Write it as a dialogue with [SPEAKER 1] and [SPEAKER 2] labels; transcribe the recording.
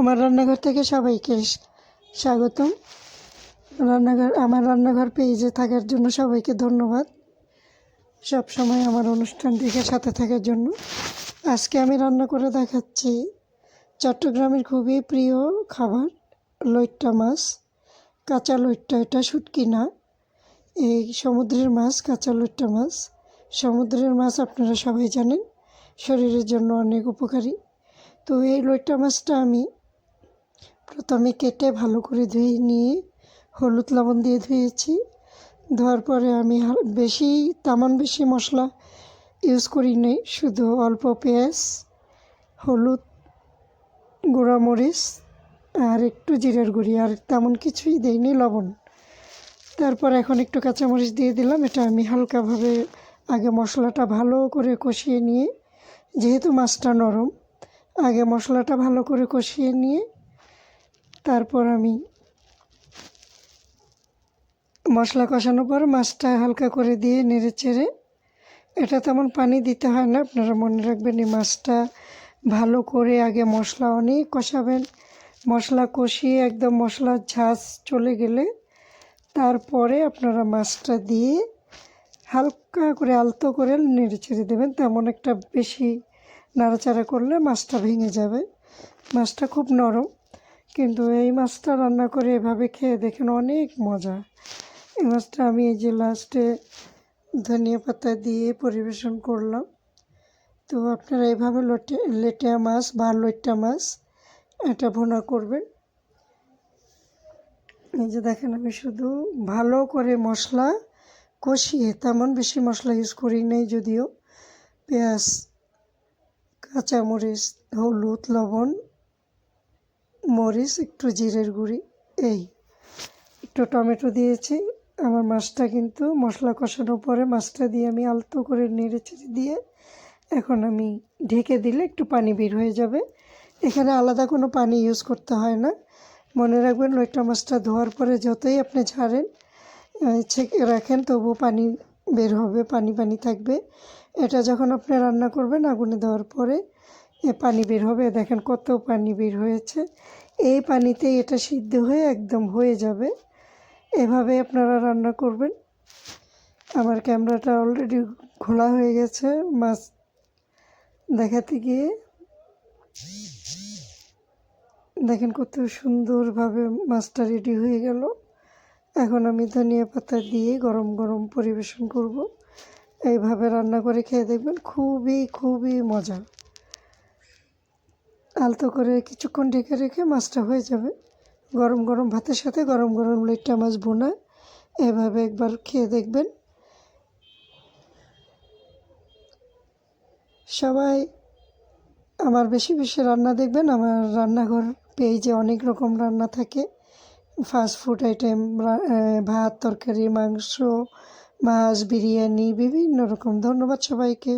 [SPEAKER 1] আমার রান্নাঘর থেকে সবাইকে স্বাগতম। রান্নাঘর, আমার রান্নাঘর পেজে থাকার জন্য সবাইকে ধন্যবাদ। সব সময় আমার অনুষ্ঠান দেখে সাথে থাকার জন্য। আজকে আমি রান্না করে দেখাচ্ছি চট্টগ্রামের খুবই প্রিয় খাবার, লইট্টা মাছ, কাঁচা লইট্টা, এটা শুটকি না। এই সমুদ্রের মাছ, কাঁচা লইট্টা মাছ। সমুদ্রের মাছ আপনারা সবাই জানেন, শরীরের জন্য অনেক উপকারী। তো এই লইট্টা মাছটা আমি প্রথমে কেটে ভালো করে ধুয়ে নিয়ে হলুদ লবণ দিয়ে ধুয়েছি। ধোয়ার পরে আমি বেশি, তেমন বেশি মশলা ইউজ করি নাই শুধু অল্প পেঁয়াজ, হলুদ গুঁড়া মরিচ আর একটু জিরের গুঁড়ি আর তেমন কিছুই দেইনি লবণ। তারপর এখন একটু কাঁচামরিচ দিয়ে দিলাম, এটা আমি হালকাভাবে আগে মশলাটা ভালো করে কষিয়ে নিয়ে, যেহেতু মাছটা নরম, আগে মশলাটা ভালো করে কষিয়ে নিয়ে তারপর আমি মশলা কষানোর পর মাছটা হালকা করে দিয়ে নেড়ে চেড়ে, এটা তেমন পানি দিতে হয় না। আপনারা মনে রাখবেন এই মাছটা ভালো করে আগে মশলা অনেক কষাবেন। মশলা কষিয়ে একদম মশলার ঝাঁজ চলে গেলে তারপরে আপনারা মাছটা দিয়ে হালকা করে আলতো করে নেড়ে ছেড়ে দেবেন। তেমন একটা বেশি নাড়াচাড়া করলে মাছটা ভেঙে যাবে। মাছটা খুব নরম। কিন্তু এই মাছটা রান্না করে এভাবে খেয়ে দেখেন অনেক মজা। এই মাছটা আমি এই যে লাস্টে ধনিয়া পাতা দিয়ে পরিবেশন করলাম। তো আপনারা এভাবে লটে লেটিয়া মাছ বা লইট্টা মাছ এটা ভুনা করবেন। এই যে দেখেন আমি শুধু ভালো করে মশলা কষিয়ে, তেমন বেশি মশলা ইউজ করি নাই যদিও। পেঁয়াজ, কাঁচামরিচ, হলুদ, লবণ মরিচ, একটু জিরের গুঁড়ি, এই। একটু টমেটো দিয়েছি। আমার মাছটা কিন্তু মশলা কষানোর পরে মাছটা দিয়ে আমি আলতো করে নেড়ে চেড়ে দিয়ে এখন আমি ঢেকে দিলে একটু পানি বের হয়ে যাবে। এখানে আলাদা কোনো পানি ইউজ করতে হয় না। মনে রাখবেন লইট্টা মাছটা ধোয়ার পরে যতই আপনি ঝাড়েন ছেঁকে রাখেন তবু পানি বের হবে, পানি পানি থাকবে। এটা যখন আপনি রান্না করবেন, আগুনে দেওয়ার পরে এ পানি বের হবে। দেখেন কত পানি বের হয়েছে। এই পানিতেই এটা সিদ্ধ হয়ে একদম হয়ে যাবে। এভাবে আপনারা রান্না করবেন। আমার ক্যামেরাটা অলরেডি খোলা হয়ে গেছে। মাছ দেখাতে গিয়ে। দেখেন কত সুন্দরভাবে মাছটা রেডি হয়ে গেল। এখন আমি ধনিয়া পাতা দিয়ে গরম গরম পরিবেশন করব। এইভাবে রান্না করে খেয়ে দেখবেন খুবই খুবই মজা। আলতো করে কিছুক্ষণ ঢেকে রেখে মাছটা হয়ে যাবে। গরম গরম ভাতের সাথে গরম গরম লেট্টা মাছ বোনা এভাবে একবার খেয়ে দেখবেন। সবাই আমার বেশি বেশি রান্না দেখবেন। আমার রান্নাঘর পেজে অনেক রকম রান্না থাকে। ফাস্ট ফুড আইটেম ভাত, তরকারি, মাংস, মাছ, বিরিয়ানি, বিভিন্ন রকম। ধন্যবাদ সবাইকে।